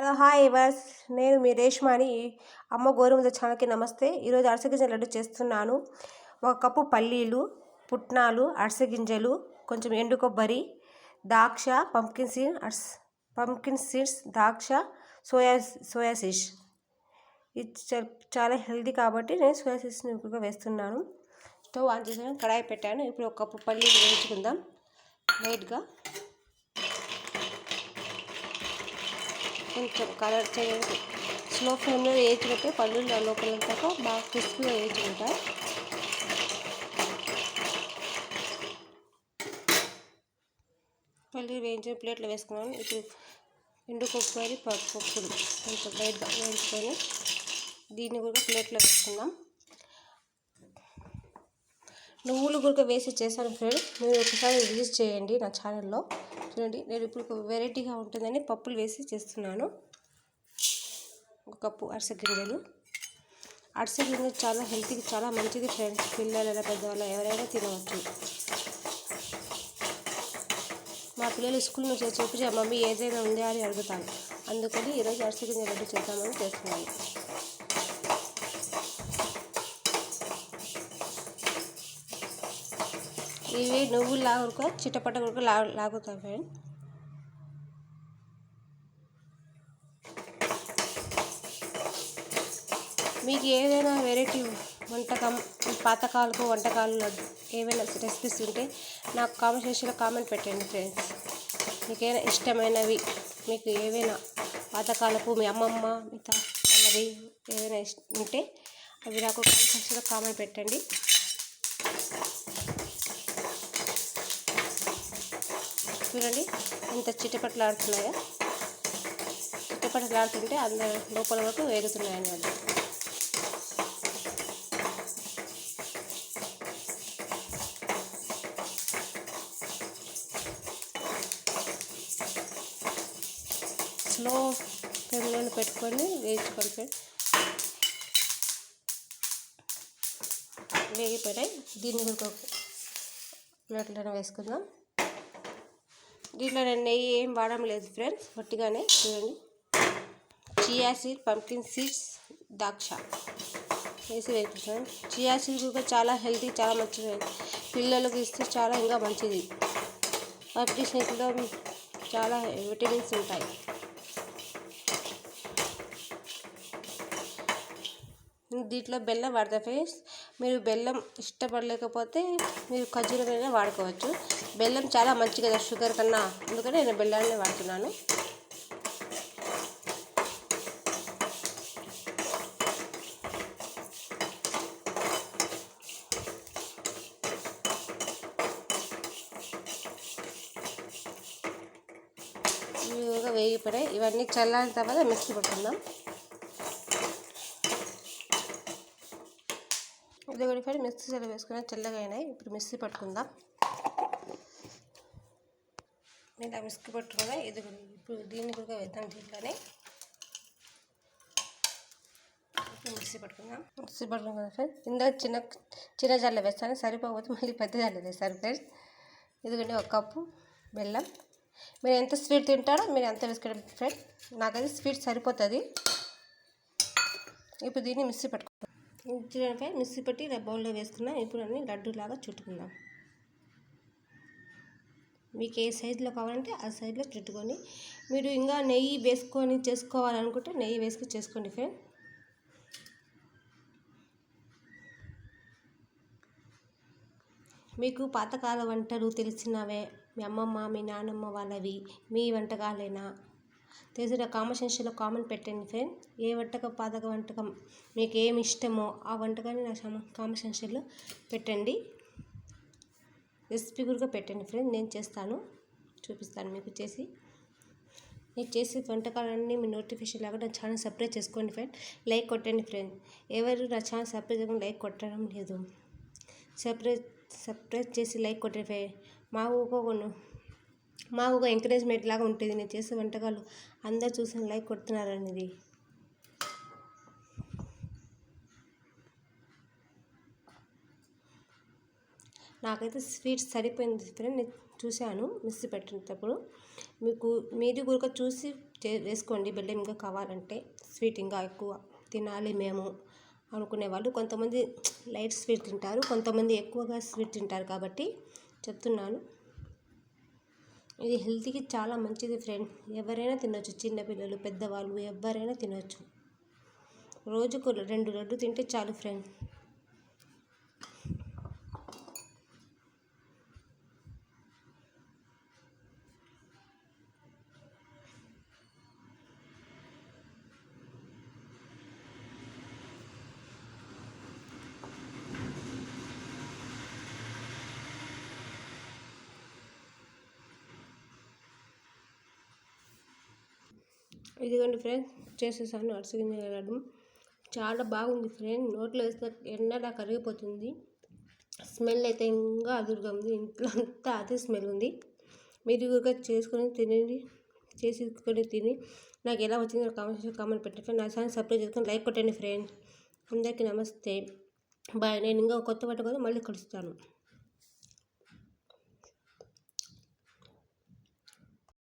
Hello hi verse నేను మీ రేష్మాని. అమ్మ గోరుముద ఛానల్కి నమస్తే. ఈరోజు అరసగింజల లడ్డు చేస్తున్నాను. ఒక కప్పు పల్లీలు పుట్నాలు అరసగింజలు కొంచెం ఎండు కొబ్బరి ద్రాక్ష పంకిన్ సీడ్ అర్స్ పంకిన్ సీడ్స్ ద్రాక్ష సోయా సోయా సీడ్స్. ఇది చాలా హెల్దీ కాబట్టి నేను సోయా సీడ్స్ని ఎక్కువగా వేస్తున్నాను. స్టవ్ ఆన్ చేసాను కడాయి పెట్టాను. ఇప్పుడు ఒక కప్పు పల్లీలు వేయించుకుందాం. లైట్గా. కొంచెం కలర్ చేయండి స్లో ఫ్లేమ్లో వేయించుకుంటే పళ్ళు లోపలంతా బాగా క్రిస్పీగా వేయించుకుంటాయి పళ్ళు వేయించిన ప్లేట్లో వేసుకున్నాను. ఇప్పుడు ఎండు కొబ్బరి పప్పులు. కొంచెం బయట వేయించుకొని దీన్ని కూడా ప్లేట్లో వేసుకుందాం. నువ్వులు కూడా వేసి చేశాను ఫ్రెండ్ మీరు ఒకసారి రిలీజ్ చేయండి నా ఛానల్లో. చూడండి. నేను ఇప్పుడు వెరైటీగా ఉంటుందని పప్పులు వేసి చేస్తున్నాను. ఒక కప్పు అరస గింజలు. చాలా హెల్త్కి చాలా మంచిది ఫ్రెండ్స్. పిల్లలైనా పెద్దవాళ్ళు ఎవరైనా తినవచ్చు. మా పిల్లలు స్కూల్ నుంచి చెప్పి మమ్మీ ఏదైనా ఉందా? అని అడుగుతాను. అందుకని ఈరోజు అరస గింజ లడ్డు చేద్దామని చేస్తున్నాను. ఇవి నువ్వులు లాగుకో చిట్టపట్ట కొరకు లా లాగుతాయి ఫ్రెండ్ మీకు ఏదైనా వెరైటీ వంటకం పాతకాలకు వంటకాలు ఏవైనా రెసిపీస్ ఉంటే నాకు కామెంట్ సెక్షన్లో కామెంట్ పెట్టండి ఫ్రెండ్స్ మీకైనా ఇష్టమైనవి మీకు ఏవైనా పాతకాలపు మీ అమ్మమ్మ మీ వాళ్ళవి ఏవైనా ఉంటే అవి నాకు కామెంట్ సెక్షన్లో కామెంట్ పెట్టండి. చూడండి. ఎంత చిట్టపట్లాడుతున్నాయో చిట్టపట్లాడుతుంటే అందరు లోపల వరకు వేగుతున్నాయి అన్నమాట. స్లో ఫ్లేమ్లో పెట్టుకొని వేయించుకోండి ఫ్రెండ్ వేగిపోయినాయి. దీన్ని కూడా ప్లేట్లోనే వేసుకుందాం. దీంట్లో నేను నెయ్యి ఏం వాడడం లేదు ఫ్రెండ్స్ వట్టిగానే చూడండి. చియా సీడ్ పంకిన్ సీడ్స్ ద్రాక్ష వేసి వేపిస్తాను చియా సీడ్ కూడా చాలా హెల్తీ చాలా మంచిది. పిల్లలకు ఇస్తే చాలా ఇంకా మంచిది. పంకిన్ సీడ్లో చాలా విటమిన్స్ ఉంటాయి. దీంట్లో బెల్లం వాడతా ఫ్రెండ్స్. మీరు బెల్లం ఇష్టపడలేకపోతే మీరు ఖర్జూరమైనా వాడుకోవచ్చు. బెల్లం చాలా మంచి కదా షుగర్ కన్నా. అందుకని నేను బెల్లాన్ని వాడుతున్నాను. వేగిపోయాయి ఇవన్నీ చల్లారిన తర్వాత మిక్సీ పట్టుకుందాం. ఇది కూడా మిక్సీ చల్ల వేసుకుని తెల్లగా అయినాయి. ఇప్పుడు మిక్సీ పట్టుకుందాం. మీద మిక్సీ పట్టుకున్నా. ఇది ఇప్పుడు దీన్ని కూడా వేద్దాం దీంట్లోనే. మిక్సీ పట్టుకుందాం. మిక్సీ పట్టుకుందాం ఫ్రెండ్స్. ఇందాక చిన్న చిన్న జల్ల వేస్తాను. సరిపోకపోతే మళ్ళీ పెద్ద జల్ల వేస్తాను ఫ్రెండ్స్. ఇదిగోండి ఒక కప్పు బెల్లం. మీరు ఎంత స్వీట్ తింటారో మీరు ఎంత వేసుకోండి ఫ్రెండ్ నాకైతే స్వీట్ సరిపోతుంది. ఇప్పుడు దీన్ని మిక్సీ పట్టుకుంటాం చూడండి మిక్సీ పెట్టి బౌల్లో వేసుకున్నాం ఇప్పుడు అన్ని లడ్డూలాగా చుట్టుకుందాం. మీకు ఏ సైజులో కావాలంటే ఆ సైజులో చుట్టుకొని మీరు ఇంకా నెయ్యి వేసుకొని చేసుకోవాలనుకుంటే నెయ్యి వేసుకొని చేసుకోండి ఫ్రెండ్. మీకు పాతకాల వంటలు తెలిసినవే మీ అమ్మమ్మ మీ నాన్నమ్మ వాళ్ళవి మీ వంటకాలైనా? తెలిసిన కామెంట్ సెక్షన్లో కామెంట్ పెట్టండి ఫ్రెండ్. ఏ వంటకం పాతక వంటకం మీకు ఏమి ఇష్టమో ఆ వంటకాన్ని నా కామెంట్ సెక్షన్లో పెట్టండి. రెసిపీ కూడా పెట్టండి ఫ్రెండ్. నేను చేస్తాను. చూపిస్తాను మీకు చేసి. నేను చేసే వంటకాలన్నీ మీ నోటిఫికేషన్ లాగా నా ఛానల్ సబ్స్క్రైబ్ చేసుకోండి ఫ్రెండ్. లైక్ కొట్టండి ఫ్రెండ్. ఎవరు నా ఛానల్ సబ్స్క్రైబ్ చేయకుండా లైక్ కొట్టడం లేదు. సబ్స్క్రైబ్ సబ్స్క్రైబ్ చేసి లైక్ కొట్టండి ఫ్రెండ్. మా ఊకోకుండా మాకు ఒక ఎంకరేజ్మెంట్ లాగా ఉంటుంది. నేను చేసే వంటకాలు అందరు చూసిన లైక్ కొడుతున్నారు అనేది. నాకైతే స్వీట్స్ సరిపోయింది ఫ్రెండ్ నేను చూశాను మిస్ పెట్టినప్పుడు. మీకు మీది కూడా చూసి చే వేసుకోండి. బెల్లం ఇంకా కావాలంటే స్వీట్ ఇంకా ఎక్కువ తినాలి మేము అనుకునే వాళ్ళు. కొంతమంది లైట్ స్వీట్ తింటారు కొంతమంది ఎక్కువగా స్వీట్ తింటారు కాబట్టి చెప్తున్నాను. ఇది హెల్త్కి చాలా మంచిది ఫ్రెండ్. ఎవరైనా తినొచ్చు. చిన్నపిల్లలు పెద్దవాళ్ళు ఎవరైనా తినొచ్చు. రోజుకు రెండు లడ్డు తింటే చాలు ఫ్రెండ్. ఇదిగోండి ఫ్రెండ్ చేసేసాను అరిసె లడ్డు చాలా బాగుంది ఫ్రెండ్ నోట్లో వేస్తే ఎన్నడా కరిగిపోతుంది స్మెల్ అయితే ఇంకా అదురుగా ఉంది ఇంట్లో అంతా అదే స్మెల్ ఉంది. మీరు కూడా చేసుకొని తినండి చేసుకొని తిని. నాకు ఎలా వచ్చిందో కామెంట్ కామెంట్ పెట్టండి నా ఛానల్ సబ్స్క్రైబ్ చేసుకొని లైక్ కొట్టండి ఫ్రెండ్. అందరికీ నమస్తే. బాయ్ నేను ఇంకా కొత్త పట్టు మళ్ళీ కలుస్తాను.